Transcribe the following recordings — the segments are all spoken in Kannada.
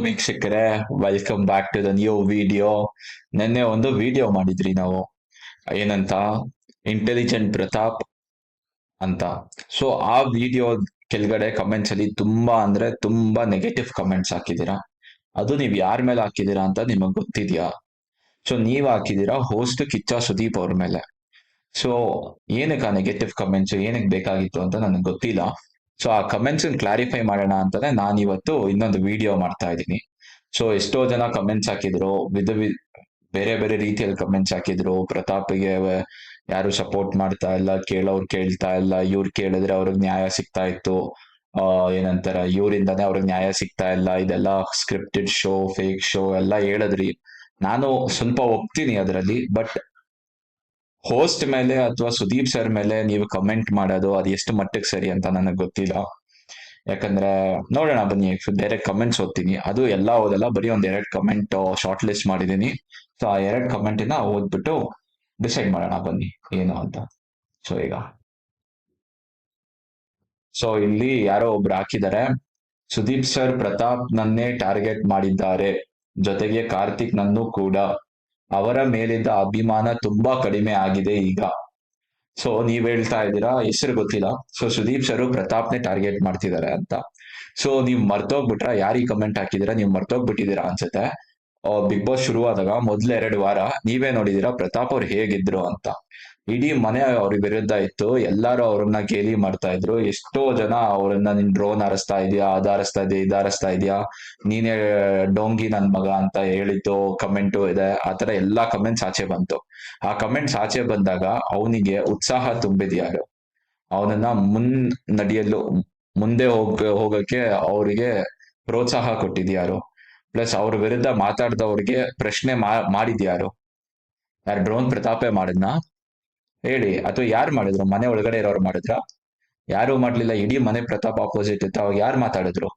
ವೀಕ್ಷಕರೇ welcome back to the new video ನಿನ್ನೆ ಒಂದು ವಿಡಿಯೋ ಮಾಡಿದ್ರಿ ನಾವು. ಏನಂತ? ಇಂಟೆಲಿಜೆಂಟ್ ಪ್ರತಾಪ್ ಅಂತ. ಸೊ ಆ ವಿಡಿಯೋ ಕೆಳಗಡೆ ಕಮೆಂಟ್ಸ್ ಅಲ್ಲಿ ತುಂಬಾ ಅಂದ್ರೆ ತುಂಬಾ ನೆಗೆಟಿವ್ ಕಮೆಂಟ್ಸ್ ಹಾಕಿದೀರಾ ಅದು ನೀವ್ ಯಾರ ಮೇಲೆ ಹಾಕಿದೀರಾ ಅಂತ ನಿಮಗ್ ಗೊತ್ತಿದ್ಯಾ? ಸೊ ನೀವ್ ಹಾಕಿದೀರಾ ಹೋಸ್ಟ್ ಕಿಚ್ಚ ಸುದೀಪ್ ಅವ್ರ ಮೇಲೆ. ಸೊ ಏನಕ್ಕೆ ಆ ನೆಗೆಟಿವ್ ಕಮೆಂಟ್ಸ್ ಏನಕ್ಕೆ ಬೇಕಾಗಿತ್ತು ಅಂತ ನನಗೆ ಗೊತ್ತಿಲ್ಲ. ಸೊ ಆ ಕಮೆಂಟ್ಸ್ ಕ್ಲಾರಿಫೈ ಮಾಡೋಣ ಅಂತಾನೆ ನಾನು ಇವತ್ತು ಇನ್ನೊಂದು ವಿಡಿಯೋ ಮಾಡ್ತಾ ಇದ್ದೀನಿ. ಸೊ ಎಷ್ಟೋ ಜನ ಕಮೆಂಟ್ಸ್ ಹಾಕಿದ್ರು, ವಿಧ ವಿ, ಬೇರೆ ಬೇರೆ ರೀತಿಯಲ್ಲಿ ಕಮೆಂಟ್ಸ್ ಹಾಕಿದ್ರು. ಪ್ರತಾಪ್ಗೆ ಯಾರು ಸಪೋರ್ಟ್ ಮಾಡ್ತಾ ಇಲ್ಲ, ಕೇಳೋರು ಕೇಳ್ತಾ ಇಲ್ಲ, ಇವ್ರು ಕೇಳಿದ್ರೆ ಅವ್ರಿಗೆ ನ್ಯಾಯ ಸಿಗ್ತಾ ಇತ್ತು. ಏನಂತಾರ, ಇವರಿಂದಾನೇ ಅವ್ರಿಗೆ ನ್ಯಾಯ ಸಿಗ್ತಾ ಇಲ್ಲ. ಇದೆಲ್ಲ ಸ್ಕ್ರಿಪ್ಟೆಡ್ ಶೋ ಫೇಕ್ ಶೋ ಎಲ್ಲ ಹೇಳಿದ್ರಿ. ನಾನು ಸ್ವಲ್ಪ ಒಪ್ತೀನಿ ಅದರಲ್ಲಿ ಬಟ್ ಹೋಸ್ಟ್ ಮೇಲೆ ಅಥವಾ ಸುದೀಪ್ ಸರ್ ಮೇಲೆ ನೀವು ಕಮೆಂಟ್ ಮಾಡೋದು ಅದು ಎಷ್ಟು ಮಟ್ಟಕ್ಕೆ ಸರಿ ಅಂತ ನನಗೆ ಗೊತ್ತಿಲ್ಲ. ಯಾಕಂದ್ರೆ ನೋಡೋಣ ಬನ್ನಿ ಡೈರೆಕ್ಟ್ ಕಮೆಂಟ್ಸ್ ಓದ್ತೀನಿ. ಅದು ಎಲ್ಲ ಓದಲ್ಲ, ಬರೀ ಒಂದ್ ಎರಡು ಕಮೆಂಟ್ ಶಾರ್ಟ್ ಲಿಸ್ಟ್ ಮಾಡಿದೀನಿ ಸೊ ಆ ಎರಡು ಕಮೆಂಟ್ ಓದ್ಬಿಟ್ಟು ಡಿಸೈಡ್ ಮಾಡೋಣ ಬನ್ನಿ, ಏನು ಅಂತ. ಸೊ ಈಗ. ಸೊ ಇಲ್ಲಿ ಯಾರೋ ಒಬ್ರು ಹಾಕಿದ್ದಾರೆ. ಸುದೀಪ್ ಸರ್ ಪ್ರತಾಪ್ ನನ್ನೇ ಟಾರ್ಗೆಟ್ ಮಾಡಿದ್ದಾರೆ. ಜೊತೆಗೆ ಕಾರ್ತಿಕ್ ನನ್ನು ಕೂಡ. ಅವರ ಮೇಲಿದ್ದ ಅಭಿಮಾನ ತುಂಬಾ ಕಡಿಮೆ ಆಗಿದೆ ಈಗ. ಸೊ ನೀವ್ ಹೇಳ್ತಾ ಇದ್ದೀರಾ? ಹೆಸರು ಗೊತ್ತಿಲ್ಲ. ಸೊ ಸುದೀಪ್ ಸರ್ ಪ್ರತಾಪ್ನೇ ಟಾರ್ಗೆಟ್ ಮಾಡ್ತಿದ್ದಾರೆ ಅಂತ. ಸೊ ನೀವ್ ಮರ್ತೋಗ್ಬಿಟ್ರ? ಯಾರಿಗೆ ಕಮೆಂಟ್ ಹಾಕಿದಿರಾ ನೀವ್ ಮರ್ತೋಗ್ಬಿಟ್ಟಿದ್ದೀರಾ ಅನ್ಸುತ್ತೆ. ಬಿಗ್ ಬಾಸ್ ಶುರುವಾದಾಗ ಮೊದ್ಲ ಎರಡು ವಾರ ನೀವೇ ನೋಡಿದೀರಾ ಪ್ರತಾಪ್ ಅವ್ರು ಹೇಗಿದ್ರು ಅಂತ. ಇಡೀ ಮನೆ ಅವ್ರ ವಿರುದ್ಧ ಇತ್ತು. ಎಲ್ಲಾರು ಅವ್ರನ್ನ ಗೇಲಿ ಮಾಡ್ತಾ ಇದ್ರು. ಎಷ್ಟೋ ಜನ ಅವ್ರನ್ನ ನಿನ್ ಡ್ರೋನ್ ಹಾರಿಸ್ತಾ ಇದೀಯಾ, ಅದ್ ಹಾರಿಸ್ತಾ ಇದೆಯಾ, ಇದ್ ಹಾರಿಸ್ತಾ ಇದೆಯಾ, ನೀನೇ, ಡೋಂಗಿ ನನ್ ಮಗ ಅಂತ ಹೇಳಿದ್ದು, ಕಮೆಂಟು ಇದೆ. ಆತರ ಎಲ್ಲಾ ಕಮೆಂಟ್ಸ್ ಆಚೆ ಬಂತು. ಆ ಕಮೆಂಟ್ಸ್ ಆಚೆ ಬಂದಾಗ ಅವನಿಗೆ ಉತ್ಸಾಹ ತುಂಬಿದ್ಯಾರು ಅವನನ್ನ ಮುನ್, ನಡೆಯಲು, ಮುಂದೆ ಹೋಗ, ಹೋಗಕ್ಕೆ ಅವರಿಗೆ ಪ್ರೋತ್ಸಾಹ ಕೊಟ್ಟಿದ್ಯಾರು ಪ್ಲಸ್ ಅವ್ರ ವಿರುದ್ಧ ಮಾತಾಡ್ದವ್ರಿಗೆ ಪ್ರಶ್ನೆ ಮಾ- ಮಾಡಿದ್ಯಾರು ಯಾರು ಡ್ರೋನ್ ಪ್ರತಾಪೆ ಮಾಡಿದ್ನಾ? ಹೇಳಿ. ಅಥವಾ ಯಾರು ಮಾಡಿದ್ರು? ಮನೆ ಒಳಗಡೆ ಇರೋರು ಮಾಡಿದ್ರ? ಯಾರು ಮಾಡ್ಲಿಲ್ಲ. ಇಡೀ ಮನೆ ಪ್ರತಾಪ್ ಆಪೋಸಿಟ್ ಇತ್ತು. ಅವಾಗ ಯಾರು ಮಾತಾಡಿದ್ರು?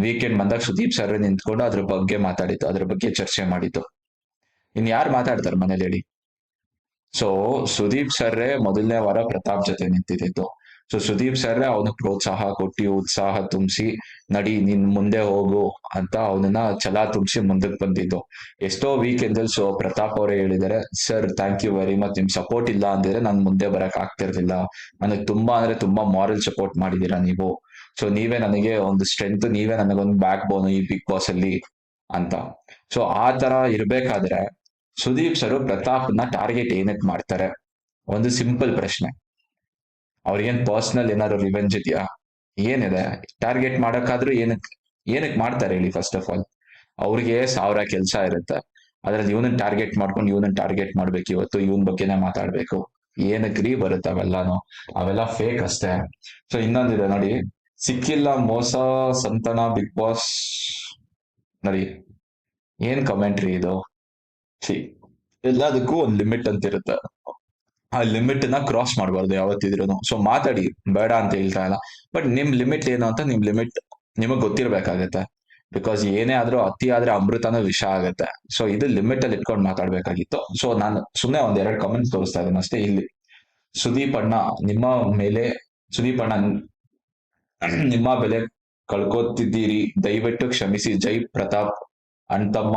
ವೀಕೆಂಡ್ ಬಂದಾಗ ಸುದೀಪ್ ಸರ್ ನಿಂತ್ಕೊಂಡು ಅದ್ರ ಬಗ್ಗೆ ಮಾತಾಡಿತ್ತು ಅದ್ರ ಬಗ್ಗೆ ಚರ್ಚೆ ಮಾಡಿದ್ದು. ಇನ್ ಯಾರು ಮಾತಾಡ್ತಾರೆ ಮನೇಲಿ ಹೇಳಿ. ಸೊ ಸುದೀಪ್ ಸರ್ರೇ ಮೊದಲನೇ ವಾರ ಪ್ರತಾಪ್ ಜೊತೆ ನಿಂತಿದ್ದು. ಸೊ ಸುದೀಪ್ ಸರ್ ಅವನು ಪ್ರೋತ್ಸಾಹ ಕೊಟ್ಟು, ಉತ್ಸಾಹ ತುಂಬಿಸಿ, ನಡಿ, ನಿನ್ ಮುಂದೆ ಹೋಗು ಅಂತ ಅವನನ್ನ ಛಲ ತುಂಬಿಸಿ ಮುಂದಕ್ಕೆ ಬಂದಿದ್ದು. ಎಷ್ಟೋ ವೀಕೆಂಡ್ ಅಲ್ಲಿ ಸೊ ಪ್ರತಾಪ್ ಅವರೇ ಹೇಳಿದಾರೆ sir thank you very much ನಿಮ್ ಸಪೋರ್ಟ್ ಇಲ್ಲ ಅಂದಿದ್ರೆ ನಾನು ಮುಂದೆ ಬರಕ್ ಆಗ್ತಿರ್ಲಿಲ್ಲ. ನನಗೆ ತುಂಬಾ ಅಂದ್ರೆ ತುಂಬಾ ಮಾರಲ್ ಸಪೋರ್ಟ್ ಮಾಡಿದೀರಾ ನೀವು. ಸೊ ನೀವೇ ನನಗೆ ಒಂದು ಸ್ಟ್ರೆಂತ್ ನೀವೇ ನನಗೊಂದು ಬ್ಯಾಕ್ ಬೋನ್ ಈ ಬಿಗ್ ಬಾಸ್ ಅಲ್ಲಿ ಅಂತ. ಸೊ ಆ ತರ ಇರ್ಬೇಕಾದ್ರೆ ಸುದೀಪ್ ಸರ್ ಪ್ರತಾಪ್ನ ಟಾರ್ಗೆಟ್ ಏನಕ್ಕೆ ಮಾಡ್ತಾರೆ? ಒಂದು ಸಿಂಪಲ್ ಪ್ರಶ್ನೆ. ಅವ್ರಿಗೇನ್ ಪರ್ಸನಲ್ ಏನಾದ್ರು ರಿವೆಂಜ್ ಇದೆಯಾ? ಏನಿದೆ? ಟಾರ್ಗೆಟ್ ಮಾಡಕ್ಕಾದ್ರೂ ಏನಕ್ ಏನಕ್ ಮಾಡ್ತಾರೆ ಹೇಳಿ ಫಸ್ಟ್ ಆಫ್ ಆಲ್ ಅವ್ರಿಗೆ ಸಾವಿರ ಕೆಲಸ ಇರುತ್ತೆ. ಅದ್ರಲ್ಲಿ ಇವನನ್ನ ಟಾರ್ಗೆಟ್ ಮಾಡ್ಕೊಂಡು ಇವನನ್ನ ಟಾರ್ಗೆಟ್ ಮಾಡ್ಬೇಕು. ಇವತ್ತು ಇವನ್ ಬಗ್ಗೆನೇ ಮಾತಾಡ್ಬೇಕು. ಏನಕ್ರಿ ಬರುತ್ತೆ ಅವೆಲ್ಲಾನು? ಅವೆಲ್ಲ ಫೇಕ್ ಅಷ್ಟೇ. ಸೊ ಇನ್ನೊಂದಿದೆ ನೋಡಿ. ಸಿಕ್ಕಿಲ್ಲ ಮೋಸ, ಸಂತನ ಬಿಗ್ ಬಾಸ್ ನೋಡಿ, ಏನ್ ಕಮೆಂಟ್ರಿ ಇದು? ಎಲ್ಲದಕ್ಕೂ ಒಂದ್ ಲಿಮಿಟ್ ಅಂತ ಇರುತ್ತೆ ಆ ಲಿಮಿಟ್ನ ಕ್ರಾಸ್ ಮಾಡಬಾರ್ದು ಯಾವತ್ತಿದ್ರು ಸೊ ಮಾತಾಡಿ, ಬೇಡ ಅಂತ ಹೇಳ್ತಾ ಇಲ್ಲ. ಬಟ್ ನಿಮ್ ಲಿಮಿಟ್ ಏನು ಅಂತ ನಿಮ್ ಲಿಮಿಟ್ ನಿಮಗ್ ಗೊತ್ತಿರ್ಬೇಕಾಗತ್ತೆ. ಬಿಕಾಸ್ ಏನೇ ಆದ್ರೂ ಅತಿ ಆದ್ರೆ ಅಮೃತನ ವಿಷ ಆಗುತ್ತೆ. ಸೊ ಇದು ಲಿಮಿಟ್ ಅಲ್ಲಿ ಇಟ್ಕೊಂಡು ಮಾತಾಡ್ಬೇಕಾಗಿತ್ತು. ಸೊ ನಾನು ಸುಮ್ಮನೆ ಒಂದ್ ಎರಡು ಕಮೆಂಟ್ಸ್ ತೋರಿಸ್ತಾ ಇದ್ದೀನಿ ಅಷ್ಟೇ ಇಲ್ಲಿ. ಸುದೀಪ್ ಅಣ್ಣ, ನಿಮ್ಮ ಮೇಲೆ, ಸುದೀಪ್ ಅಣ್ಣ, ನಿಮ್ಮ ಬೆಲೆ ಕಳ್ಕೊತಿದ್ದೀರಿ. ದಯವಿಟ್ಟು ಕ್ಷಮಿಸಿ. ಜೈ ಪ್ರತಾಪ್ ಅಣ್ತಮ್ಮ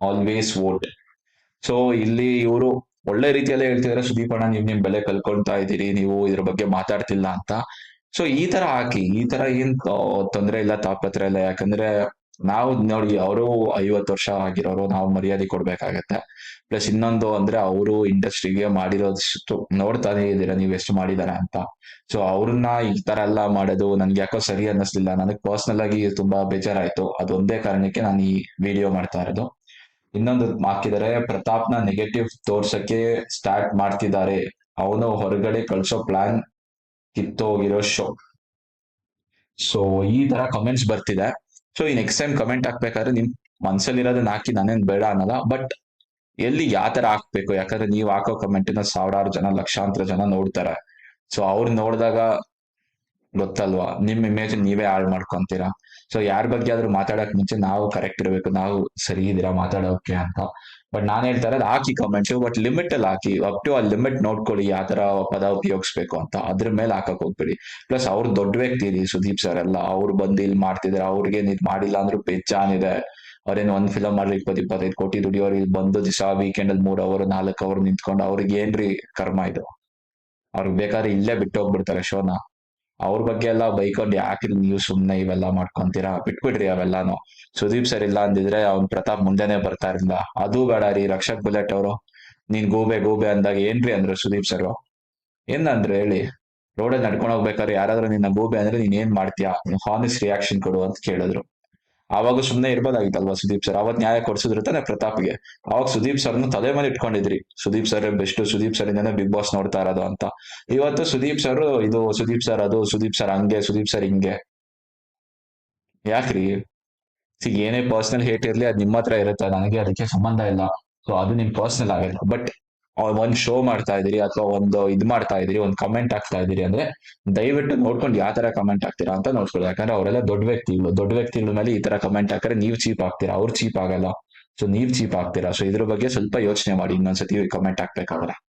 ಆಲ್ವೇಸ್ ವೋಟ್ ಸೊ ಇಲ್ಲಿ ಇವರು ಒಳ್ಳೆ ರೀತಿಯಲ್ಲೇ ಹೇಳ್ತಿದ್ರೆ ಸುದೀಪ್ ಅಣ್ಣ ನೀವ್ ನಿಮ್ ಬೆಲೆ ಕಲ್ಕೊಳ್ತಾ ಇದ್ದೀರಿ, ನೀವು ಇದ್ರ ಬಗ್ಗೆ ಮಾತಾಡ್ತಿಲ್ಲ ಅಂತ. ಸೊ ಈ ತರ ಹಾಕಿ, ಈ ತರ ಏನ್ ತೊಂದರೆ ಇಲ್ಲ ತಾಪತ್ರ ಇಲ್ಲ ಯಾಕಂದ್ರೆ, ನಾವು ನೋಡಿ, ಅವರು ಐವತ್ತು ವರ್ಷ ಆಗಿರೋರು, ನಾವು ಮರ್ಯಾದೆ ಕೊಡ್ಬೇಕಾಗತ್ತೆ. ಪ್ಲಸ್ ಇನ್ನೊಂದು ಅಂದ್ರೆ, ಅವರು ಇಂಡಸ್ಟ್ರಿಗೆ ಮಾಡಿರೋದಷ್ಟು, ನೋಡ್ತಾನೆ ಇದ್ದೀರಾ, ನೀವ್ ಎಷ್ಟು ಮಾಡಿದಾರೆ ಅಂತ. ಸೊ ಅವ್ರನ್ನ ಈ ತರ ಎಲ್ಲ ಮಾಡೋದು ನನ್ಗೆ ಯಾಕೋ ಸರಿ ಅನ್ನಿಸ್ಲಿಲ್ಲ. ನನಗೆ ಪರ್ಸನಲ್ ಆಗಿ ತುಂಬಾ ಬೇಜಾರಾಯ್ತು. ಅದೊಂದೇ ಕಾರಣಕ್ಕೆ ನಾನು ಈ ವಿಡಿಯೋ ಮಾಡ್ತಾ ಇರೋದು. ಇನ್ನೊಂದು ಹಾಕಿದರೆ ಪ್ರತಾಪ್ನ ನೆಗೆಟಿವ್ ತೋರ್ಸಕ್ಕೆ ಸ್ಟಾರ್ಟ್ ಮಾಡ್ತಿದ್ದಾರೆ. ಅವನು ಹೊರಗಡೆ ಕಳ್ಸೋ ಪ್ಲಾನ್ ಕಿತ್ತೋಗಿರೋ ಶೋ ಸೊ ಈ ತರ ಕಮೆಂಟ್ಸ್ ಬರ್ತಿದೆ. ಸೊ ಈ ನೆಕ್ಸ್ಟ್ ಟೈಮ್ ಕಮೆಂಟ್ ಹಾಕ್ಬೇಕಾದ್ರೆ ನಿಮ್ ಮನ್ಸಲ್ಲಿ ಇರೋದನ್ನ ಹಾಕಿ ನಾನೇನ್ ಬೇಡ ಅನ್ನಲ್ಲ. ಬಟ್ ಎಲ್ಲಿ ಯಾವ ತರ ಹಾಕ್ಬೇಕು? ಯಾಕಂದ್ರೆ ನೀವ್ ಹಾಕೋ ಕಮೆಂಟ್ನ ಸಾವಿರಾರು ಜನ, ಲಕ್ಷಾಂತರ ಜನ ನೋಡ್ತಾರೆ. ಸೊ ಅವ್ರು ನೋಡಿದಾಗ ಗೊತ್ತಲ್ವಾ? ನಿಮ್ ಇಮೇಜ್ ನೀವೇ ಹಾಳು ಮಾಡ್ಕೊಂತೀರಾ? ಸೊ ಯಾರ ಬಗ್ಗೆ ಆದ್ರೂ ಮಾತಾಡಕ್ ಮುಂಚೆ ನಾವು ಕರೆಕ್ಟ್ ಇರಬೇಕು, ನಾವು ಸರಿ ಇದೀರಾ ಮಾತಾಡೋಕೆ ಅಂತ. ಬಟ್ ನಾನು ಹೇಳ್ತಾ ಇರೋದು ಹಾಕಿ ಕಮೆಂಟ್ಸ್ ಬಟ್ ಲಿಮಿಟ್ ಅಲ್ಲಿ ಹಾಕಿ ಅಪ್ ಟು ಆ ಲಿಮಿಟ್ ನೋಡ್ಕೊಳ್ಳಿ ಯಾವ ತರ ಪದ ಉಪಯೋಗಿಸ್ಬೇಕು ಅಂತ. ಅದ್ರ ಮೇಲೆ ಹಾಕಕ್ ಹೋಗ್ಬೇಡಿ. ಪ್ಲಸ್ ಅವ್ರ ದೊಡ್ಡ ವ್ಯಕ್ತಿ ಇದೆ ಸುದೀಪ್ ಸರ್ ಎಲ್ಲ, ಅವ್ರು ಬಂದು ಇಲ್ಲಿ ಮಾಡ್ತಿದಾರೆ, ಅವ್ರಿಗೆ ಇದು ಮಾಡಿಲ್ಲ ಅಂದ್ರೂ ಬೇಜಾನಿದೆ ಅವ್ರೇನು ಒಂದ್ ಫಿಲಮ್ ಮಾಡ್ರಿ ಇಪ್ಪತ್ತು ಇಪ್ಪತ್ತೈದು ಕೋಟಿ ದುಡಿಯೋರು ಇಲ್ಲಿ ಬಂದು ದಿವಸ ವೀಕೆಂಡ್ ಅಲ್ಲಿ ಮೂರ್ ಅವರ್ ನಾಲ್ಕು ಅವರ್ ನಿಂತ್ಕೊಂಡು ಅವ್ರಿಗೆ ಏನ್ರಿ ಕರ್ಮ ಇದು? ಅವ್ರಿಗೆ ಬೇಕಾದ್ರೆ ಇಲ್ಲೇ ಬಿಟ್ಟು ಹೋಗ್ಬಿಡ್ತಾರೆ ಶೋನ. ಅವ್ರ ಬಗ್ಗೆ ಎಲ್ಲ ಬೈಕೊಂಡು ಯಾಕೆ ನೀವು ಸುಮ್ನೆ ಇವೆಲ್ಲ ಮಾಡ್ಕೊಂತೀರಾ? ಬಿಟ್ಬಿಡ್ರಿ ಅವೆಲ್ಲಾನು. ಸುದೀಪ್ ಸರ್ ಇಲ್ಲ ಅಂದಿದ್ರೆ ಅವ್ನ್ ಪ್ರತಾಪ್ ಮುಂದೆನೆ ಬರ್ತಾ ಇರ್ಲಿಲ್ಲ ಅದು ಬೇಡ ರೀ, ರಕ್ಷಕ್ ಬುಲೆಟ್ ಅವರು. ನೀನ್ ಗೂಬೆ ಗೂಬೆ ಅಂದಾಗ ಏನ್ರಿ ಅಂದ್ರು ಸುದೀಪ್ ಸರ್ ಏನಂದ್ರೆ ಹೇಳಿ. ರೋಡಲ್ಲಿ ನಡ್ಕೊಂಡು ಹೋಗ್ಬೇಕಾದ್ರೆ ಯಾರಾದ್ರೂ ನಿನ್ನ ಗೂಬೆ ಅಂದ್ರೆ ನೀನ್ ಏನ್ ಮಾಡ್ತೀಯಾ? ಹಾನೆಸ್ಟ್ ರಿಯಾಕ್ಷನ್ ಕೊಡು ಅಂತ ಕೇಳಿದ್ರು. ಆವಾಗ ಸುಮ್ನೆ ಇರ್ಬೋದಾಗಿತ್ತಲ್ವಾ ಸುದೀಪ್ ಸರ್? ಅವತ್ ನ್ಯಾಯ ಕೊಡ್ಸಿದ್ರು ತಾನೆ ಪ್ರತಾಪ್ಗೆ. ಅವಾಗ ಸುದೀಪ್ ಸರ್ನ ತಲೆ ಮೇಲೆ ಇಟ್ಕೊಂಡಿದ್ರಿ. Sudeep sir best, Sudeep sir ಇಂದಾನೆ ಬಿಗ್ ಬಾಸ್ ನೋಡ್ತಾ ಇರೋದು ಅಂತ. ಇವತ್ತು ಸುದೀಪ್ ಸರ್ ಇದು, ಸುದೀಪ್ ಸರ್ ಅದು, ಸುದೀಪ್ ಸರ್ ಹಂಗೆ, ಸುದೀಪ್ ಸರ್ ಹಿಂಗೆ. ಯಾಕ್ರಿ? ಏನೇ ಪರ್ಸನಲ್ ಹೇಟ್ ಇರ್ಲಿ, ಅದ್ ನಿಮ್ಮ ಹತ್ರ ಇರುತ್ತೆ. ನನಗೆ ಅದಕ್ಕೆ ಸಂಬಂಧ ಇಲ್ಲ. ಸೊ ಅದು ನಿಮ್ ಪರ್ಸನಲ್ ಆಗಿಲ್ಲ ಬಟ್ ಒಂದ್ ಶೋ ಮಾಡ್ತಾ ಇದೀರಿ ಅಥವಾ ಒಂದು ಇದ್ ಮಾಡ್ತಾ ಇದೀರಿ ಒಂದ್ ಕಮೆಂಟ್ ಹಾಕ್ತಾ ಇದೀರಿ ಅಂದ್ರೆ ದಯವಿಟ್ಟು ನೋಡ್ಕೊಂಡು ಯಾವ ತರ ಕಮೆಂಟ್ ಆಗ್ತೀರಾ ಅಂತ ನೋಡ್ಕೊಳ್ಳಿ. ಯಾಕಂದ್ರೆ ಅವರೆಲ್ಲ ದೊಡ್ಡ ವ್ಯಕ್ತಿಗಳು ದೊಡ್ಡ ವ್ಯಕ್ತಿಗಳ ಮೇಲೆ ಈ ತರ ಕಮೆಂಟ್ ಹಾಕ್ರೆ ನೀವು ಚೀಪ್ ಆಗ್ತೀರಾ? ಅವ್ರು ಚೀಪ್ ಆಗಲ್ಲ. ಸೊ ನೀವ್ ಚೀಪ್ ಆಗ್ತೀರಾ? ಸೊ ಇದ್ರ ಬಗ್ಗೆ ಸ್ವಲ್ಪ ಯೋಚನೆ ಮಾಡಿ ಇನ್ನೊಂದ್ಸತಿ ಕಮೆಂಟ್ ಹಾಕ್ಬೇಕಾದ್ರೆ.